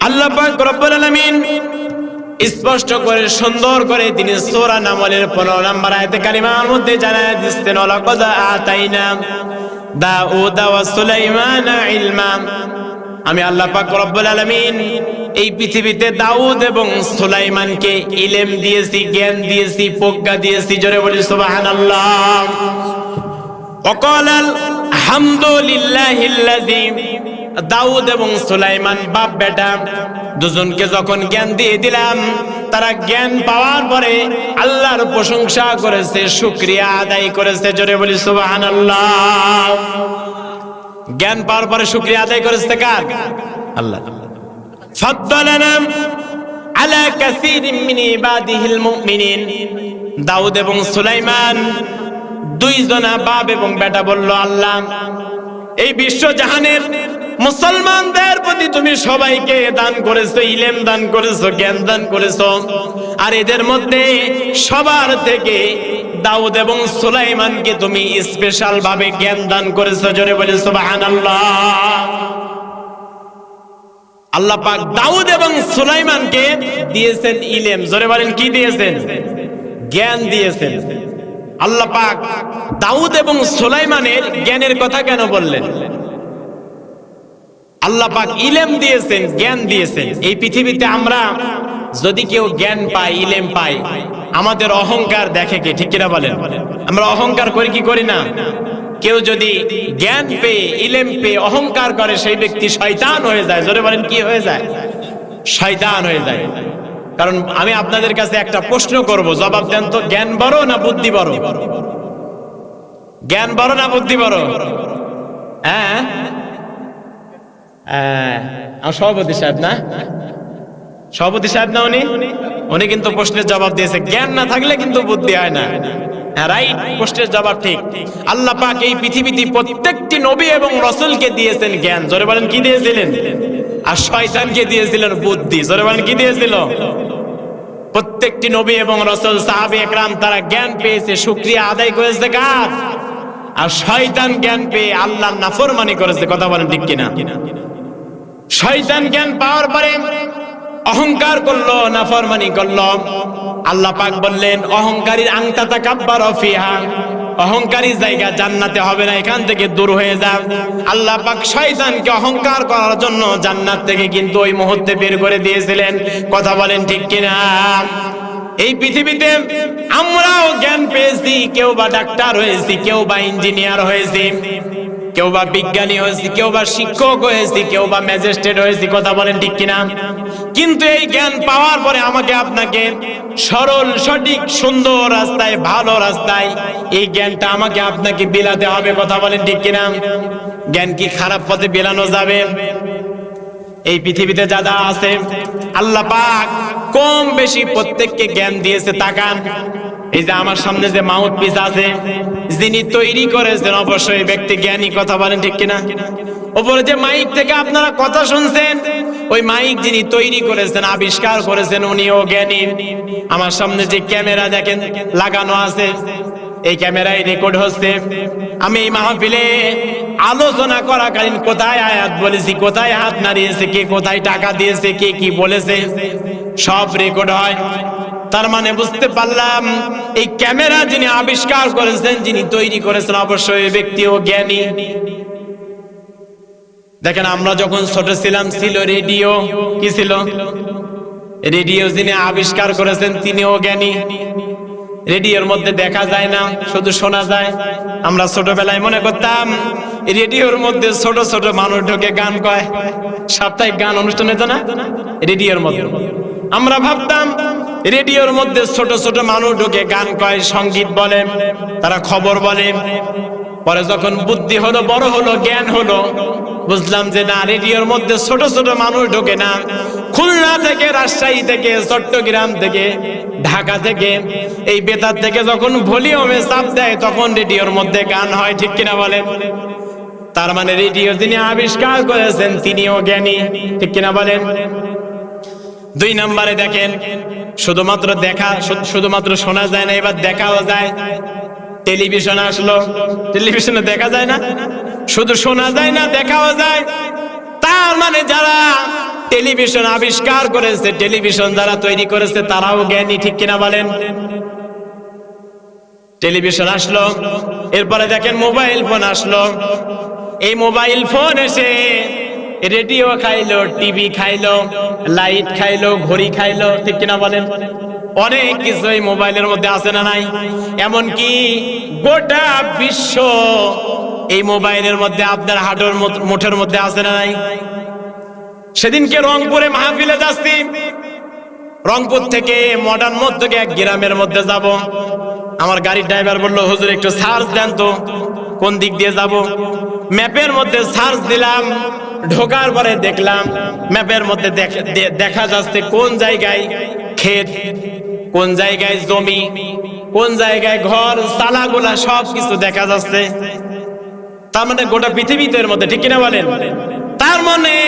আল্লাহ পাক রব্বুল আলামিন স্পষ্ট করে, সুন্দর করে তিনি সোরা নামলের পনেরো নম্বর আয়তে কালিমার মধ্যে জানায় দিচ্ছেন অলকদা আতাইনা দাউদা ওয়া সুলাইমান ইলমা। আমি আল্লাহ পাক রব্বুল আলামিন এই পৃথিবীতে দাউদ এবং সুলাইমানকে ইলেম দিয়েছি, জ্ঞান দিয়েছি, প্রজ্ঞা দিয়েছি, জোরে বলি সুবহানাল্লাহ। ওয়াকালাল হামদুলিল্লাহিল্লাযী দাউদ এবং সুলাইমান বাপ বেটা, দুজনকে যখন জ্ঞান দিয়ে দিলাম, তারা জ্ঞান পাওয়ার পরে আল্লাহর প্রশংসা করেছে, শুক্রিয়া আদায় করেছে, জোরে বলি সুবহানাল্লাহ। জ্ঞান পাওয়ার পরে শুক্রিয়া আদায় করেছে কার? আল্লাহ। ফাদ্দালানা আলা কাসীরিন মিন ইবাদিহিল মুমিনিন। দাউদ এবং সুলাইমান দুইজনা বাপ এবং বেটা বলল, আল্লাহ, এই বিশ্ব জাহানের মুসলমানদের প্রতি তুমি সবাইকে দান করেছ, ইলেম দান করেছ, জ্ঞান দান করেছ। আর এদের মধ্যে সবার থেকে দাউদ এবং সুলাইমানকে তুমি স্পেশাল ভাবে জ্ঞান দান করেছ, জোরে বলে সুবহানাল্লাহ। আল্লাহ পাক দাউদ এবং সুলাইমানকে দিয়েছেন ইলেম, জোরে বলেন কি দিয়েছেন? জ্ঞান দিয়েছেন। আল্লাহ পাক দাউদ এবং সুলাইমানের জ্ঞানের কথা কেন বললেন? আল্লাহ পাক ইলেম দিয়েছেন জ্ঞান দিয়েছেন। এই পৃথিবীতে আমরা যদি কেউ জ্ঞান পাই ইলেম পাই আমাদের অহংকার দেখে কে? ঠিক কিনা বলেন? আমরা অহংকার করি কি করি না? কেউ যদি জ্ঞান পেয়ে ইলেম পেয়ে অহংকার করে সেই ব্যক্তি শয়তান হয়ে যায়। জোরে বলেন কি হয়ে যায়? শয়তান হয়ে যায়। কারণ আমি আপনাদের কাছে একটা প্রশ্ন করব জবাব দেন তো জ্ঞান বড় না বুদ্ধি বড়? জ্ঞান বড় না বুদ্ধি বড়? হ্যাঁ হ্যাঁ, আমার সভাপতি সাহেব না? সভাপতি সাহেব না উনি? উনি কিন্তু প্রশ্নের জবাব দিয়েছে, জ্ঞান না থাকলে কিন্তু বুদ্ধি হয় না। রাইট প্রশ্নের জবাব ঠিক। আল্লাহ পাক এই পৃথিবীতে প্রত্যেকটি নবী এবং রসুলকে দিয়েছেন জ্ঞান। জোরে বলেন, কি দিয়েছিলেন? আর শয়তানকে দিয়েছিলেন বুদ্ধি। জোরে বলেন, কি দিয়েছিল? প্রত্যেকটি নবী এবং রসুল, সাহাবি একরাম, তারা জ্ঞান পেয়েছে, শুক্রিয়া আদায় করেছে কার? আর শয়তান জ্ঞান পেয়ে আল্লাহ নাফরমানি করেছে, কথা বলেন ঠিক কিনা? শয়তান জ্ঞান পাওয়ার পরে অহংকার করল, নাফরমানি করল। আল্লাহ পাক বললেন, অহংকারীর আংতা তাকাব্বার ফিহা। অহংকারী জায়গা জান্নাতে হবে না, এখান থেকে দূর হয়ে যা। আল্লাহ পাক শয়তানকে অহংকার করার জন্য জান্নাত থেকে কিন্তু ওই মুহূর্তে বের করে দিয়েছিলেন। কথা বলেন ঠিক কিনা? এই পৃথিবীতে আমরাও জ্ঞান পেয়েছি, কেউ বা ডাক্তার হয়েছি, কেউ বা ইঞ্জিনিয়ার হয়েছি। কেউ বা বিজ্ঞানী হয়েছি, কেউ বা শিক্ষক হয়েছি, কেউ বা ম্যাজিস্ট্রেট হয়েছি, কথা বলেন ঠিক কিনা? কিন্তু এই জ্ঞান পাওয়ার পরে আমাকে আপনাকে সরল, সঠিক, সুন্দর রাস্তায়, ভালো রাস্তায় এই জ্ঞানটা আমাকে আপনাকে বিলাতে হবে, কথা বলেন ঠিক কিনা? জ্ঞান কি খারাপ পথে বিলানো যাবে? এই পৃথিবীতে যা যা আছে, আল্লাহ পাক কম বেশি প্রত্যেককে জ্ঞান দিয়েছে, তাকান। এই যে আমার সামনে যে মাউথ পিস আছে, যিনি তৈরি করেছেন, অবশ্যই ব্যক্তি জ্ঞানী, কথা বলেন ঠিক কিনা? ওপরে যে মাইক থেকে আপনারা কথা শুনছেন, ওই মাইক যিনি তৈরি করেছেন, আবিষ্কার করেছেন, উনিও জ্ঞানী। আমার সামনে যে ক্যামেরা দেখেন, লাগানো আছে, এই ক্যামেরায় রেকর্ড হচ্ছে। আমি এই মাহফিলে আলোচনা করাকালীন কোথায় আয়াত বলেছি, কোথায় হাত নাড়িয়েছে, কে কোথায় টাকা দিয়েছে, কে কি বলেছে, সব রেকর্ড হয়। তার মানে বুঝতে পারলাম, এই ক্যামেরা যিনি আবিষ্কার করেছেন, যিনি তৈরি করেছেন, অবশ্যই ব্যক্তিও জ্ঞানী। দেখেন, আমরা যখন ছোট ছিলাম, ছিল রেডিও। কি ছিল? রেডিও যিনি আবিষ্কার করেছেন, তিনিও জ্ঞানী। রেডিওর মধ্যে দেখা যায় না, শুধু শোনা যায়। আমরা ছোটবেলায় মনে করতাম, রেডিওর মধ্যে ছোট ছোট মানুষ ঢোকে, গান কয়। সাপ্তাহিক গান অনুষ্ঠান হতো না? রেডিওর মধ্যে। আমরা ভাবতাম রেডিওর মধ্যে ছোট ছোট মানুষ ঢোকে গান কয়, সংগীত বলে, তারা খবর বলে। পরে যখন বুদ্ধি হলো, বড় হলো, জ্ঞান হলো, বুঝলাম যে না, রেডিওর মধ্যে ছোট ছোট মানুষ ঢোকে না। খুলনা থেকে, রাজশাহী থেকে, চট্টগ্রাম থেকে, ঢাকা থেকে, এই বেতার থেকে যখন ভলিউমে চাপ দেয়, তখন রেডিওর মধ্যে গান হয়, ঠিক কিনা বলেন তার মানে রেডিও যিনি আবিষ্কার করেছেন, তিনিও জ্ঞানী, ঠিক কিনা বলেন দুই নম্বরে দেখেন, শুধুমাত্র দেখা শুধুমাত্র শোনা যায় না, এবার দেখাও যায়। টেলিভিশন আসলো, টেলিভিশনে দেখা যায় না, শুধু শোনা যায় না, দেখাও যায়। তার মানে যারা টেলিভিশন আবিষ্কার করেছে, টেলিভিশন যারা তৈরি করেছে, তারাও জ্ঞানী, ঠিক কিনা বলেন? টেলিভিশন আসলো, এরপরে দেখেন মোবাইল ফোন আসলো। এই মোবাইল ফোন এসে রেডিও খাইলো, টিভি খাইলো, লাইট খাইলো, ঘড়ি খাইলো, ঠিক কিনা বলেন? অনেক কিছু এই মোবাইলের মধ্যে আছে না নাই? এমনকি গোটা বিশ্ব এই মোবাইলের মধ্যে আপনার হাঁটুর মুঠের মধ্যে আছে না নাই? সেদিনকে রংপুরে মাহফিলে যাচ্ছি। রংপুর থেকে মডার্ন মোড় থেকে এক গ্রামের মধ্যে যাব। আমার গাড়ির ড্রাইভার বলল, হুজুর, একটু সার্চ দেন তো, কোন দিক দিয়ে যাব? ম্যাপের মধ্যে সার্চ দিলাম। ঢোকার পরে দেখলাম ম্যাপের মধ্যে দেখ- যাচ্ছে কোন জায়গায় ক্ষেত, কোন জায়গায় জমি, কোন জায়গায় ঘর সালাগুলা সব কিছু দেখা যাচ্ছে। তার মানে গোটা পৃথিবীতে এর মধ্যে, ঠিক কিনা বলেন? তার মানে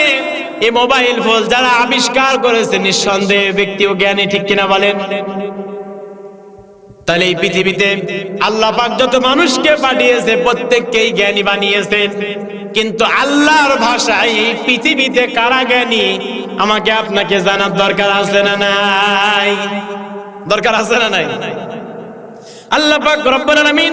এই মোবাইল ফোন যারা আবিষ্কার করেছে, নিঃসন্দেহে ব্যক্তি ও জ্ঞানী, ঠিক কিনা বলেন? তাহলে এই পৃথিবীতে আল্লাহ পাক যত মানুষকে পাঠিয়েছে, প্রত্যেককেই জ্ঞানী বানিয়েছেন কিন্তু আল্লাহর ভাষায় এই পৃথিবীতে কারা জ্ঞানী? আমাকে আপনাকে জানার দরকার আছে না নাই? দরকার আছে না নাই? আল্লাহ পাক রব্বুল আলামিন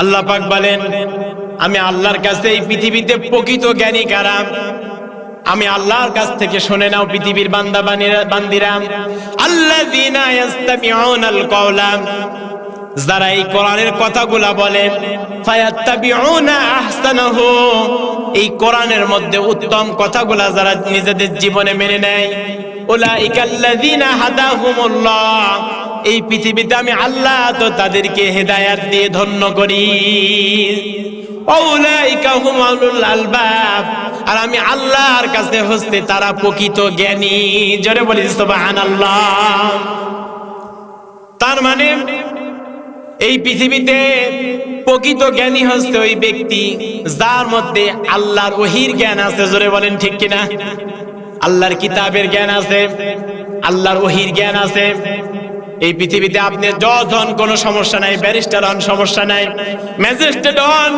আল্লাহ পাক বলেন, আমি আল্লাহর কাছে এই পৃথিবীতে প্রকৃত জ্ঞানী কারাম আমি আল্লাহর কাছ থেকে শুনে নাও পৃথিবীর বান্দা বান্দিরা। আল্লাযীনা ইয়াস্তামিউনাল কওলা। যারা এই কোরআনের কথাগুলা বলে, ফায়াত্তাবিউনা আহসানাহু। এই কোরআনের মধ্যে উত্তম কথাগুলা যারা নিজেদের জীবনে মেনে নেয়, উলাইকাল্লাযীনা হাদাহুমুল্লাহ। এই পৃথিবীতে আমি আল্লাহ তো তাদেরকে হেদায়াত দিয়ে ধন্য করি। আর আমি আল্লাহর কাছে হস্তে তারা প্রকৃত জ্ঞানী। জোরে বলি তার মানে এই পৃথিবীতে প্রকৃত জ্ঞানী হচ্ছে ওই ব্যক্তি, যার মধ্যে আল্লাহর ওহির জ্ঞান আছে, জোরে বলেন ঠিক কিনা? আল্লাহর কিতাবের জ্ঞান আছে, আল্লাহর ওহির জ্ঞান আছে এই পৃথিবীতে আপনি জজ হন, কোনো সমস্যা নাই, ব্যারিস্টার হন, সমস্যা নাই, ম্যাজিস্ট্রেট হন,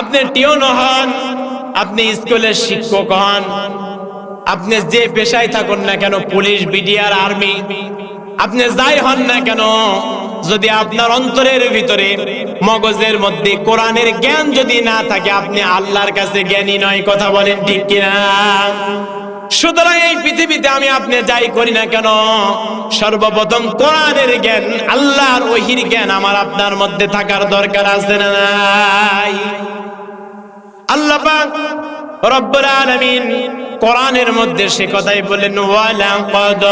আপনি টিউন হন, আপনি স্কুলের শিক্ষক হন, আপনি যে পেশায় থাকুন না কেন, পুলিশ, বিডিআর, আর্মি, আপনি যাই হন না কেন, যদি আপনার অন্তরের ভিতরে মগজের মধ্যে কোরআনের জ্ঞান যদি না থাকে, আপনি আল্লাহর কাছে জ্ঞানী নয়, কথা বলেন ঠিক কিনা? সুতরাং এই পৃথিবীতে আমি আপনি যাই করি না কেন? সর্বপ্রথম কোরআনের জ্ঞান, আল্লাহর ওহির জ্ঞান আমার আপনার মধ্যে থাকার দরকার আছে না নাই? আল্লাহ পাক রব্বুল আলামিন কোরআনের মধ্যে সে কথাই বলেন ওয়ালা কদ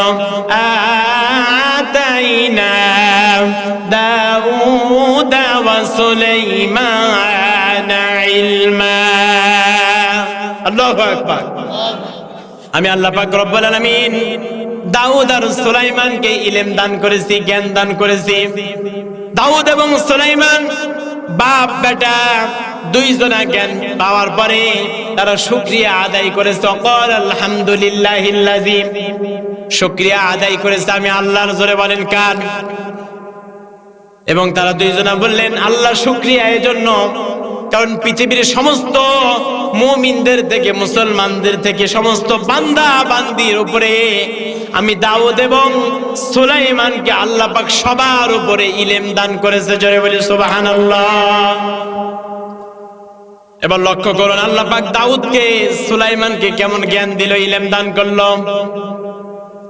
আতাইনা দাউদ ওয়া সুলাইমান ইলমা। আল্লাহু আকবার। আমি আল্লাহ পাক রব্বুল আলামিন দাউদ আর সুলাইমানকে ইলম দান করেছি, জ্ঞান দান করেছি। দাউদ এবং সুলাইমান বাপ, বেটা, দুইজনা জ্ঞান পাওয়ার পরে তারা শুক্রিয়া আদায় করেছে। অকল আলহামদুলিল্লাহিল্লাযী শুক্রিয়া আদায় করেছে। আমি আল্লাহর জোরে বলেন, কার? এবং তারা দুইজনা বললেন, আল্লাহ শুক্রিয়া এজন্য, কারণ পৃথিবীর সমস্ত মুমিনদের থেকে, মুসলমানদের থেকে, সমস্ত বান্দা বান্দির উপরে আমি দাউদ এবং সুলাইমানকে আল্লাহ পাক সবার উপরে ইলেম দান করেছে। জোরে বলি, সুবহানাল্লাহ। এবার লক্ষ্য করুন, আল্লাহ পাক দাউদকে, সুলাইমানকে কেমন জ্ঞান দিল, ইলেম দান করল।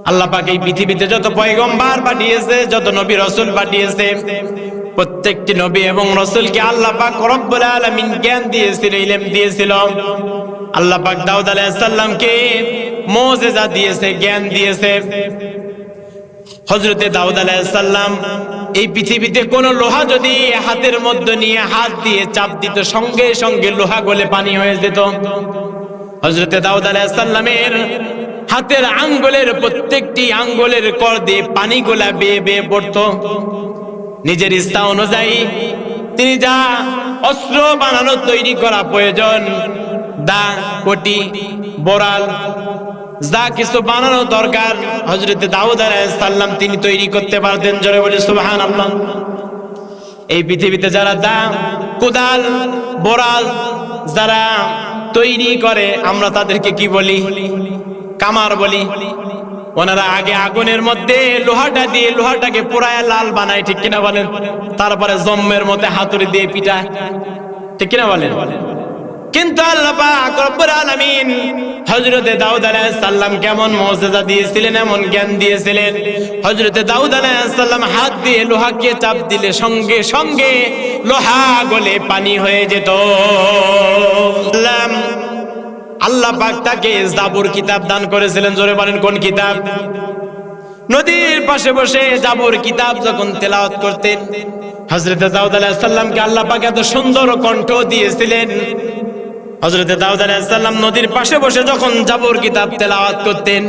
আল্লাহ পাক এই পৃথিবীতে যত পয়গম্বর পাঠিয়েছে, যত নবী রসুল পাঠিয়েছে প্রত্যেকটি নবী এবং রসুলকে আল্লাহ পাক রব্বুল আলামিন জ্ঞান দিয়েছিল, ইলম দিয়েছিল। আল্লাহ পাক দাউদ আলাইহিস সালামকে মুজিজা দিয়েছে, জ্ঞান দিয়েছে। হযরতে দাউদ আলাইহিস সালাম, এই পৃথিবীতে কোন লোহা যদি হাতের মধ্যে নিয়ে হাত দিয়ে চাপ দিত, সঙ্গে সঙ্গে লোহা গলে পানি হয়ে যেত। হজরতে দাউদ আলাইসাল্লামের হাতের আঙ্গুলের প্রত্যেকটি আঙ্গুলের কর দিয়ে পানি গোলা বেয়ে বেয়ে পড়ত। নিজের ইচ্ছা অনুযায়ী তিনি যা অস্ত্র বানানো তৈরি করা প্রয়োজন, দা, কোটি, বোরাল, যা কিছু বানানো দরকার হজরতে দাউদ আলাইসাল্লাম তিনি তৈরি করতে পারতেন, জোরে বলে সুবাহান আল্লাহ এই পৃথিবীতে যারা দা, কোদাল, বোরাল যারা তৈরি করে, আমরা তাদেরকে কি বলি? কামার বলি। ওনারা আগে আগুনের মধ্যে লোহাটা দিয়ে লোহাটাকে পোড়ায় লাল বানায়, ঠিক কিনা বলেন? তারপরে জম্মের মধ্যে হাতুড়ি দিয়ে পিটায়, ঠিক কিনা বলেন? কিন্তু আল্লাহ পাক কেমন দিয়েছিলেন, এমন জ্ঞান দিয়েছিলেন। হাত দিয়ে চাপ দিলে সঙ্গে সঙ্গে লোহা গলে পানি হয়ে যেত। আল্লাহ পাক তাকে জাবুর কিতাব দান করেছিলেন, জোরে বলেন, কোন কিতাব? নদীর পাশে বসে জাবুর কিতাব যখন তেলাওয়াত করতেন, হযরতে দাউদ আলাইহিস সালামকে আল্লাহ পাক এত সুন্দর কণ্ঠ দিয়েছিলেন। হজরতে দাউদ আলাহিসাল্লাম নদীর পাশে বসে যখন জাবুর কিতাব তেলাওয়াত করতেন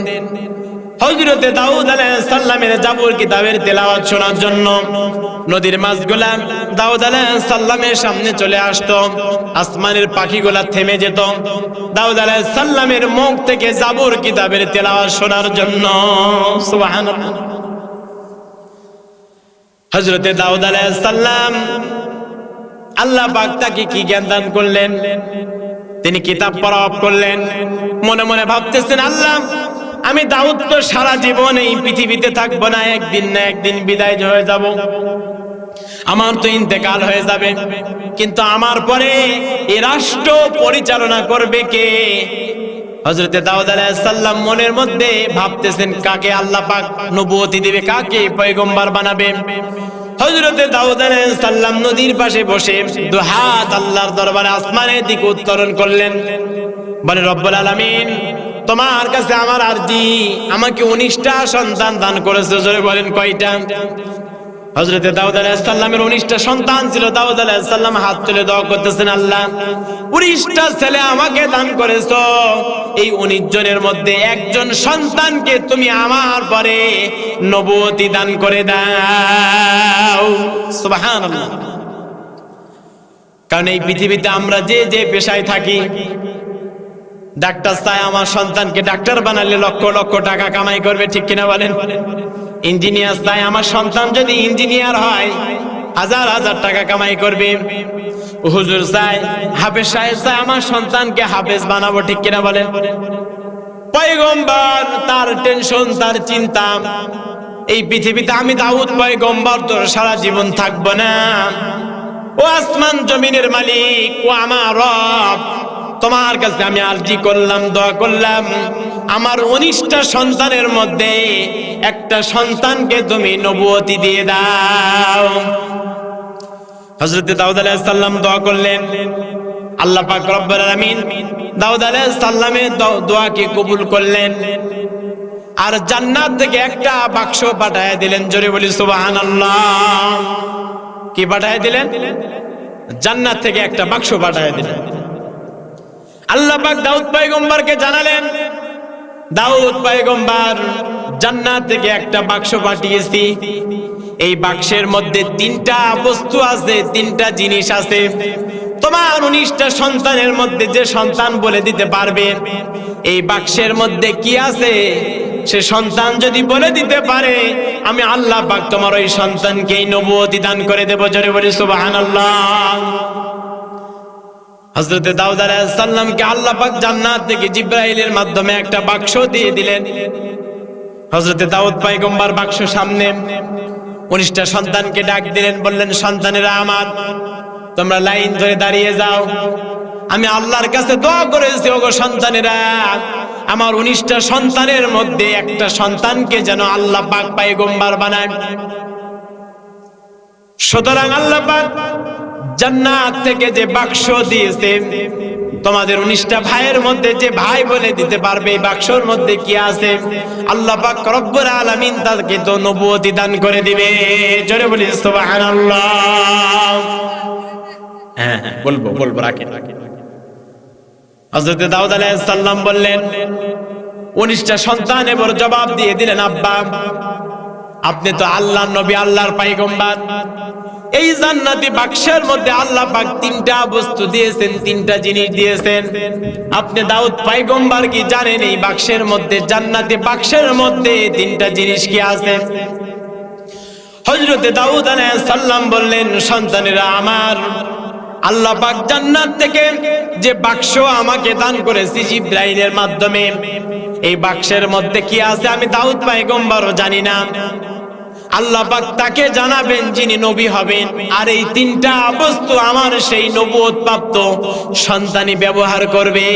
হজরতে দাউদ আলাইসাল্লামের জাবুর কিতাবের তেলাওয়াত শোনার জন্য নদীর মাছগুলা দাউদ আলাইসাল্লামের সামনে চলে আসতো, আসমানের পাখিগুলা থেমে যেত। দাউদ আলাইসাল্লামের মুখ থেকে জাবুর কিতাবের তেলাওয়াত শোনার জন্য। হজরতে দাউদ আলাইসাল্লাম আল্লাহ পাক তাকে কি জ্ঞান দান করলেন? তিনি কিতাব পড়া করলেন। মনে মনে ভাবতেছেন, আল্লাহ আমি দাউদ তো সারা জীবন এই পৃথিবীতে থাকব না, একদিন না একদিন বিদায় হয়ে যাব। আমার তো ইন্তেকাল হয়ে যাবে। কিন্তু আমার পরে এ রাষ্ট্র পরিচালনা করবে কে? হজরতে দাউদ আলাইসাল্লাম মনের মধ্যে ভাবতেছেন, কাকে আল্লাহ পাক নবুয়তি দিবে, কাকে পয়গম্বর বানাবে? হজরতে দাউদ সাল্লাম নদীর পাশে বসে দুহাত আল্লাহর দরবারে আসমানের দিকে উত্তরণ করলেন। বলে, রব্বুল আলামিন তোমার কাছে আমার আরজি। আমাকে উনিশটা সন্তান দান করেছে, জোরে বলেন কয়টা? হজরতে দাউদ আলাইসাল্লামের উনিশটা সন্তান ছিল। দাউদ আলাইসাল্লাম হাত তুলে দোয়া করতেছেন, আল্লাহ, উনিশটা ছেলে আমাকে দান করেছ। এই উনিশ জনের মধ্যে একজন সন্তানকে তুমি আমার পরে নবতী দান করে দাও। সুবাহান কারণ এই পৃথিবীতে আমরা যে যে পেশায় থাকি ডাক্তার চায় আমার সন্তানকে ডাক্তার বানালে লক্ষ লক্ষ টাকা কামাই করবে, ঠিক কিনা বলেন? ইঞ্জিনিয়ার চায় আমার সন্তান যদি ইঞ্জিনিয়ার হয়, হাজার হাজার টাকা কামাই করবে। হুজুর চায় হাফেজ সাহেব চায় আমার সন্তানকে হাফেজ বানাবো, ঠিক কিনা বলেন? পয়গম্বর, তার টেনশন, তার চিন্তা। এই পৃথিবীতে আমি দাউদ পয়গম্বর, তোর সারা জীবন থাকব না। ও আসমান জমিনের মালিক, ও আমার রব। তোমার কাছে আমি আরজি করলাম, দোয়া করলাম। আমার উনিশটা সন্তানের মধ্যে একটা সন্তানকে তুমি নবুয়তি দিয়ে দাও। হজরতে দাউদ আলাইহিস সালাম দোয়া করলেন, আল্লাহ পাক রব্বুল আলামিন দাউদ আলাইহিস সালামের দোয়াকে কবুল করলেন। আর জান্নাত থেকে একটা বাক্স পাঠায় দিলেন, জোরে বলি সুবহানাল্লাহ। কি পাঠায় দিলেন? জান্নাত থেকে একটা বাক্স পাঠায় দিলেন। আল্লাহ পাক দাউদ পয়গম্বরকে জানালেন, দাউদ পয়গম্বর, জান্নাত থেকে একটা বাক্স পাঠিয়েছি। এই বাক্সের মধ্যে তিনটা বস্তু আছে, তিনটা জিনিস আছে। তোমার উনিশটা সন্তানের মধ্যে যে সন্তান বলে দিতে পারবে, এই বাক্সের মধ্যে কি আছে? সে সন্তান যদি বলে দিতে পারে, আমি আল্লাহ পাক তোমার ওই সন্তানকে এই নবুয়তি দান করে দেবো। জোরে বলি, সুবহানাল্লাহ। হজরতে দাউদ আলাইসাল্লামকে আল্লাহ পাক জান্নাত থেকে জিব্রাইলের মাধ্যমে একটা বাক্স দিয়ে দিলেন। হজরতে দাউদ পাইগম্বার বাক্স সামনে উনিশটা সন্তানকে ডাক দিলেন, বললেন, সন্তানেরা আমার, তোমরা লাইন ধরে দাঁড়িয়ে যাও। আমি আল্লাহর কাছে দোয়া করেছি, ওগো সন্তানেরা, আমার উনিশটা সন্তানের মধ্যে একটা সন্তানকে যেন আল্লাহ পাক পাইগম্বার বানায়। সুতরাং আল্লাহ পাক জান্নাত থেকে যে বাক্স দিয়েছে, তোমাদের উনিশটা ভাইয়ের মধ্যে যে ভাই বলে দিতে পারবে বাক্সর মধ্যে কি আছে? আল্লাহ পাক রব্বুল আলামিন তাকে তো নবুয়তি দান করে দিবে। জোরে বলি, সুবহানাল্লাহ। হ্যাঁ হ্যাঁ বলব বলব রাখেন হযরত দাউদ আলাইহিস সালাম বললেন, উনিশটা সন্তান এবার জবাব দিয়ে দিলেন, আব্বা আপনি তো আল্লাহ নবী, আল্লাহর পাইগম্বার। এই জান্নাতি বাক্সের মধ্যে আল্লাহ পাক তিনটা বস্তু দিয়েছেন, তিনটা জিনিস দিয়েছেন। আপনি দাউদ পাইগম্বার কি জানেন, এই বাক্সের মধ্যে, জান্নাতি বাক্সের মধ্যে তিনটা জিনিস কি আছে? হজরতে দাউদ সালাম বললেন, সন্তানেরা আমার, আল্লাহ পাক জান্নাত থেকে যে বাক্স আমাকে দান করেছে জিব্রাইলের মাধ্যমে এই বাক্সের মধ্যে কি আছে আমি দাউদ পাইগম্বরও জানি না। আল্লাহ পাক তাকে জানাবেন যিনি নবী হবেন। আর এই তিনটা বস্তু আমার সেই নবুয়ত প্রাপ্ত সন্তানই ব্যবহার করবে।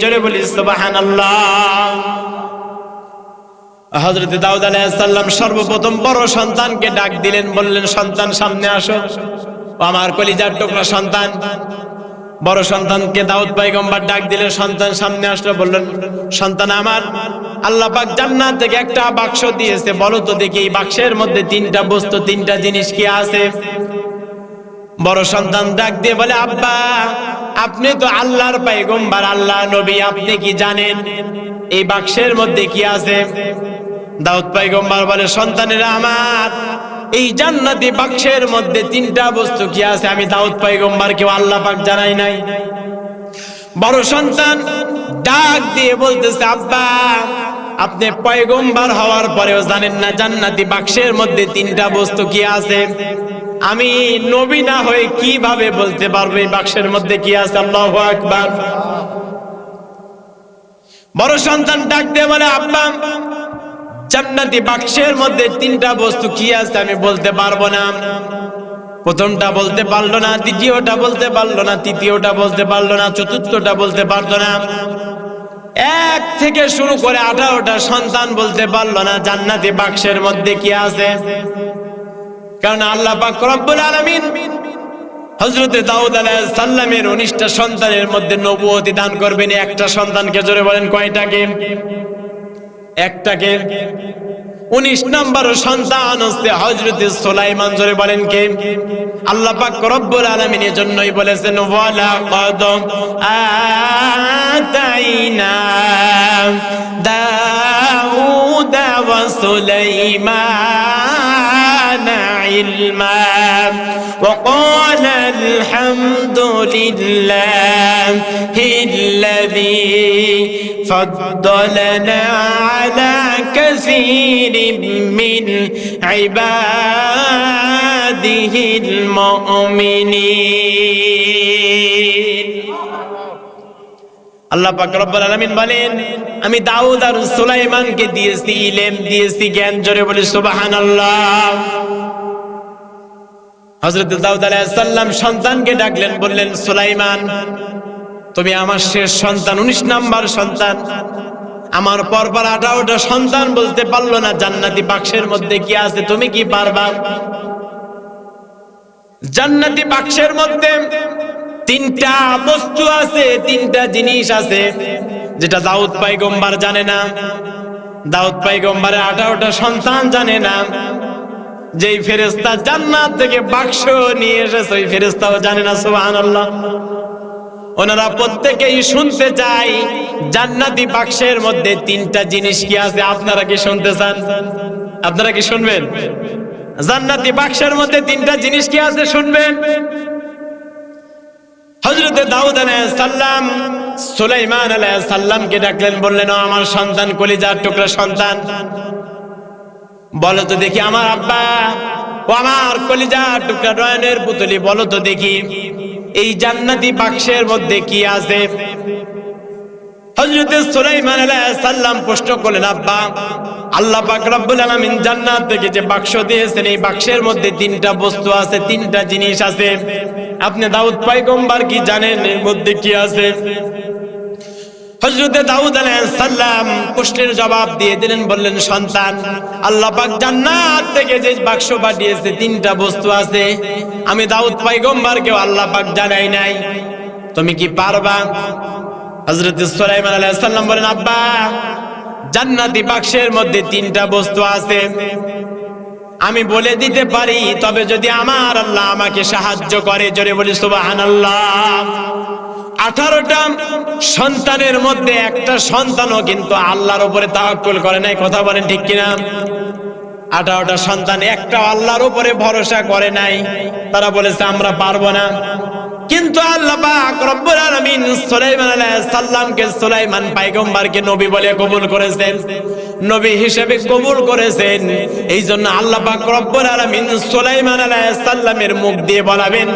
জোরে বলি, সুবহানাল্লাহ। হযরত দাউদ আলাইহিস সর্বপ্রথম বড় সন্তানকে ডাক দিলেন, বললেন, সন্তান, সামনে আসো। আমার কলিজার টুকরা সন্তান। বড় সন্তানকে দাউদ পয়গম্বর ডাক দিলেন সন্তান সামনে আসলো, বললেন, সন্তান আমার, আল্লাহ পাক জান্নাত থেকে একটা বাক্স দিয়েছে। বলো তো দেখি এই বাক্সের মধ্যে তিনটা বস্তু, তিনটা জিনিস কি আছে? বড় সন্তান ডাক দিয়ে বলে, আব্বা, আপনি তো আল্লাহর পাইগম্বার আল্লাহ নবী, আপনি কি জানেন? এই বাক্সের মধ্যে কি আছে? দাউদ পাইগম্বার বলে, সন্তানেরা আমার এই জান্নাতি বাক্সের মধ্যে তিনটা বস্তু কি আছে? আমি দাউদ পাইগম্বার কেউ আল্লাহ পাক জানাই নাই। বড় সন্তান ডাক দিয়ে বলতেছে, আব্বা, আপনি পয়গম্বার হওয়ার পরেও জানেন না জান্নাতি বাক্সের মধ্যে তিনটা বস্তু কি আছে? আমি নবী না হয়ে কীভাবে বলতে পারব? এই বাক্সের মধ্যে কি আছে? আল্লাহ আকবার। বড় সন্তান ডাক দিয়ে বলে, আব্বা জান্নাতি বাক্সের মধ্যে তিনটা বস্তু কি আছে আমি বলতে পারব না। প্রথমটা বলতে পারল না, দ্বিতীয়টা বলতে পারল না, তৃতীয়টা বলতে পারল না, চতুর্থটা বলতে পারল না। এক থেকে শুরু করে আঠারোটা সন্তান বলতে পারল না, জান্নাতি বাক্সের মধ্যে কি আছে। কারণ আল্লাহ পাক রব্বুল আলামিন হযরতে দাউদ আলাইহিস সালামের 19টা সন্তানের মধ্যে নবুয়তি দান করবেন। একটা সন্তানকে জোরে বলেন কয়টাকে? একটাকে উনিশ নম্বর সন্তান হচ্ছে হজরত সোলাইমান। জোরে বলেন কে? আল্লাহ পাক রব্বুল আলামিনের জন্যই বলেছেন, ওয়ালা কদ আতাইনা দাউদা ওয়া সুলাইমান। علما وقال الحمد لله الذي فضلنا على كثير من عباده المؤمنين. আল্লাহ পাক রব্বুল আলামিন বলেন, আমি দাউদ আর সুলাইমানকে দিয়েছি, ইলম দিয়েছি, জ্ঞান জোরে সুবহানাল্লাহ। হযরত দাউদ আলাইহিস সালাম সন্তানকে ডাকলেন, বললেন, সুলাইমান, তুমি আমার শেষ সন্তান 19 নাম্বার সন্তান। আমার পরপর আঠারোটা সন্তান বলতে পারল না, জান্নাতি বাক্সের মধ্যে কি আছে, তুমি কি পারবা? জান্নাতি বাক্সের মধ্যে তিনটা বস্তু আছে, তিনটা জিনিস আছে, যেটা দাউদ পাইগম্বার জানে না। দাউদ পাইগম্বারের আঠারোটা সন্তান জানে না। যেই ফেরেস্তা জান্নাত থেকে বাক্স নিয়ে এসেছে, ওই ফেরেস্তাও জানে না, সুবহানাল্লাহ। ওনারা প্রত্যেকেই শুনতে চাই জান্নাতি বাক্সের মধ্যে তিনটা জিনিস কি আছে, আপনারা কি শুনতে চান? আপনারা কি শুনবেন? জান্নাতি বাক্সের মধ্যে তিনটা জিনিস কি আছে, শুনবেন? হজরতে দাউদ সাল্লাম সালাম সুলাইমান আলাইসাল্লামকে ডাকলেন, বললেন আমার সন্তান, কলিজার টুকরা সন্তান। বলো তো দেখি আমার আব্বা ও আমার কলিজার টুকরা রয়নের পুতলি, বলো তো দেখি। এই জান্নাতি বাক্সের মধ্যে কি আছে? হযরতে সুলাইমান সালাম প্রশ্ন করলেন, আব্বা, আল্লাহ পাক রব্বুল আলামিন জান্নাত থেকে যে বাক্স দিয়েছেন, এই বাক্সের মধ্যে তিনটা বস্তু আছে, তিনটা জিনিস আছে। আপনি দাউদ পয়গম্বর কি জানেন? এর মধ্যে কি আছে? হযরতে দাউদ আলাইহিস সালাম প্রশ্নের জবাব দিয়ে দিলেন, বললেন, সন্তান, আল্লাহ পাক জান্নাত থেকে যে বাক্স পাঠিয়েছে, তিনটা বস্তু আছে। আমি দাউদ পয়গম্বরকে আল্লাহ পাক জানাই নাই। তুমি কি পারবা? হযরত সুলাইমান আলাইহিস সালাম বলেন, আব্বা, জান্নাতি বাক্সের মধ্যে তিনটা বস্তু আছে। আমি বলে দিতে পারি, তবে যদি আমার আল্লাহ আমাকে সাহায্য করে, জোরে বলি, সুবহানাল্লাহ। আঠারোটা সন্তানের মধ্যে একটা সন্তানও কিন্তু আল্লাহর উপরে তাওয়াক্কুল করে নাই, কথা বলেন ঠিক কিনা? আঠারোটা সন্তান একটা আল্লাহর উপরে ভরসা করে নাই। তারা বলেছে, আমরা পারব না। কিন্তু আল্লাহ পাক রব্বুল আলামিন সুলাইমান আলাইহিস সালামকে সুলাইমান পয়গম্বরকে নবী বলে কবুল করেছেন। নবী হিসেবে কবুল করেছেন। এই জন্য আল্লাহ পাক রব্বুল আলামিন সুলাইমান আলাইহিস সালামের মুখ দিয়ে বলাবেন,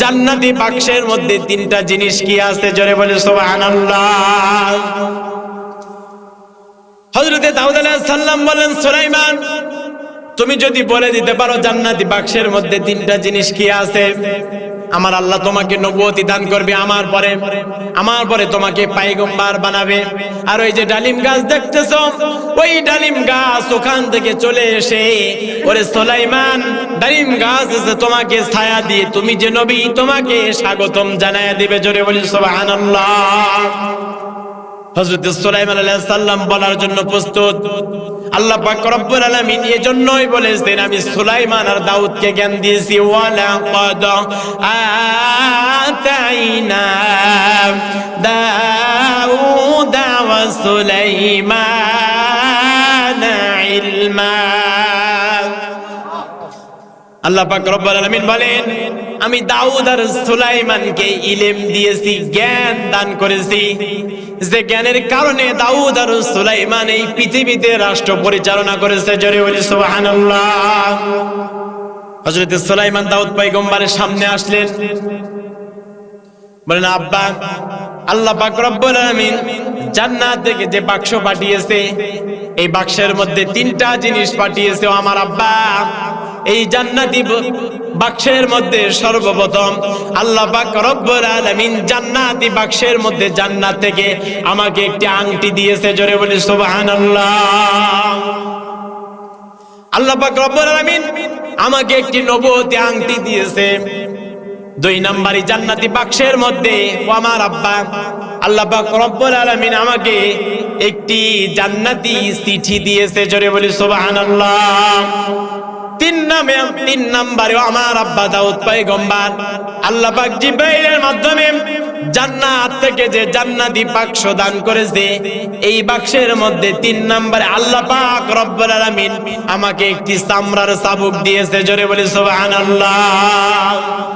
জান্নাতি বাক্সের মধ্যে তিনটা জিনিস কি আছে? জোরে বলে সুবহানাল্লাহ। হযরতে দাউদ আলাইহিস সালাম বলেন, সুলাইমান, তুমি যদি বলে দিতে পারো জান্নাতি বাক্সের মধ্যে তিনটা জিনিস কি আছে? আমার আল্লাহ তোমাকে নবুয়তি দান করবে আমার পরে। আমার পরে তোমাকে পাইগম্বার বানাবে। আর ওই যে ডালিম গাছ দেখতেছো, ওই ডালিম গাছ ওখান থেকে চলে এসে, ওরে সোলাইমান, ডালিম গাছ এসে তোমাকে ছায়া দিয়ে তুমি যে নবী, তোমাকে স্বাগতম জানায় দিবে। জোরে বলি, সুবহানাল্লাহ। হযরত সুলাইমান আলাইহিস সালাম বলার জন্য প্রস্তুত। আল্লাহ পাক রব্বুল আলামিন এজন্যই বলেছেন, আমি সুলাইমান আর দাউদকে জ্ঞান দিয়েছি, ওয়ালা কদ আতাইনা দাউদ ওয়া সুলাইমান ইলমা। আল্লাহ পাক রব্বুল আলামিন বলেন, আমি দাউদ আর সুলাইমানকে ইলম দিয়েছি, জ্ঞান দান করেছি। যে জ্ঞানের কারণে দাউদ আর সুলাইমান এই পৃথিবীতে রাষ্ট্র পরিচালনা করেছে, জোরে বলি সুবহানাল্লাহ। হযরত সুলাইমান দাউদ পয়গম্বরের সামনে আসলেন। বলেন, আব্বা, আল্লাহ পাক রব্বুল আলামিন জান্নাত থেকে যে বাক্স পাঠিয়েছে, এই বাক্সের মধ্যে তিনটা জিনিস পাঠিয়েছে আমার আব্বা। এই জান্নাতি বাক্সের মধ্যে সর্বপ্রথম আল্লাহ পাক রব্বুল আলামিন জান্নাতি বাক্সের মধ্যে জান্নাত থেকে আমাকে একটি আংটি দিয়েছে, জোরে বলি সুবহানাল্লাহ। আল্লাহ পাক রব্বুল আলামিন আমাকে একটি নবুয়তি আংটি দিয়েছে। দুই নাম্বারই জান্নাতি বাক্সের মধ্যে ও আমার আব্বা আল্লাহ পাক রব্বুল আলামিন আমাকে একটি জান্নাতি চিঠি দিয়েছে, জোরে বলি সুবহানাল্লাহ। তিন নামে, তিন নাম্বারে আমার আব্বা দাউদ পয়গম্বর। আল্লাহ পাক জিব্রাইলের মাধ্যমে জান্নাত থেকে যে জান্নাতি বাক্স দান করেছে, এই বাক্সের মধ্যে তিন নাম্বারে আল্লাহ পাক রব্বুল আলামিন আমাকে একটি চামড়ার চাবুক দিয়েছে। জোরে বলি, সুবহানাল্লাহ।